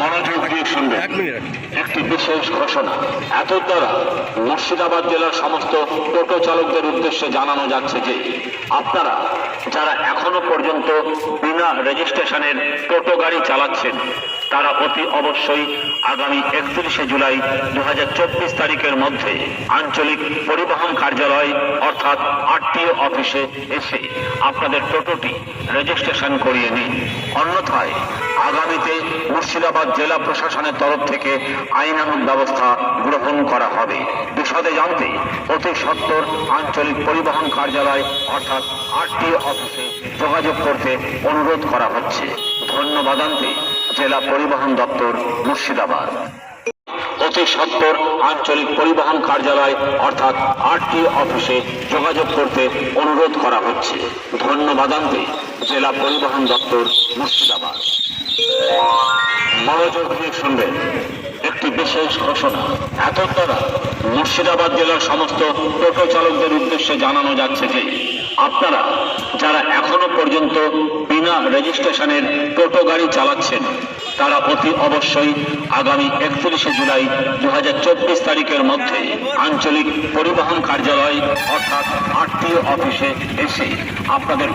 মনোযোগ দিয়ে শুনবেন। একটি বিশেষ ঘোষণা। এত দ্বারা মুর্শিদাবাদ জেলার সমস্ত টোটো চালকদের উদ্দেশ্যে জানানো যাচ্ছে যে আপনারা যারা এখনও পর্যন্ত বিনা রেজিস্ট্রেশনের টোটো গাড়ি চালাচ্ছেন তারা অতি অবশ্যই আগামী একত্রিশে জুলাই দু হাজার চব্বিশ তারিখের মধ্যে আঞ্চলিক পরিবহন কার্যালয় অর্থাৎ আরটিও অফিসে এসে আপনাদের টোটোটি রেজিস্ট্রেশন করিয়ে নিন। অন্যথায় আগামীতে মুর্শিদাবাদ জেলা প্রশাসনের তরফ থেকে আইনানুগ ব্যবস্থা গ্রহণ করা হবে। বিশদে জানতে অতি সত্তর আঞ্চলিক পরিবহন কার্যালয় অর্থাৎ আরটি অফিসে যোগাযোগ করতে অনুরোধ করা হচ্ছে। ধন্যবাদান্তে জেলা পরিবহন দপ্তর মুর্শিদাবাদ। সত্তর আঞ্চলিক পরিবহন কার্যালয়, অর্থাৎ আটটি অফিসে যোগাযোগ করতে অনুরোধ করা হচ্ছে। ধন্যবাদান্তে জেলা পরিবহন দপ্তর মুর্শিদাবাদ। মনোযোগ দিয়ে শুনবেন। একটি বিশেষ ঘোষণা। এত দ্বারা মুর্শিদাবাদ জেলার সমস্ত টোটো চালকদের উদ্দেশ্যে জানানো যাচ্ছে যে, আপনারা যারা এখনও পর্যন্ত বিনা রেজিস্ট্রেশনের টোটো গাড়ি চালাচ্ছেন তারা প্রতি অবশ্যই আগামী একত্রিশে জুলাই দু হাজার চব্বিশ তারিখের মধ্যে আঞ্চলিক পরিবহন কার্যালয় অর্থাৎ আটটি অফিসে এসে আপনাদের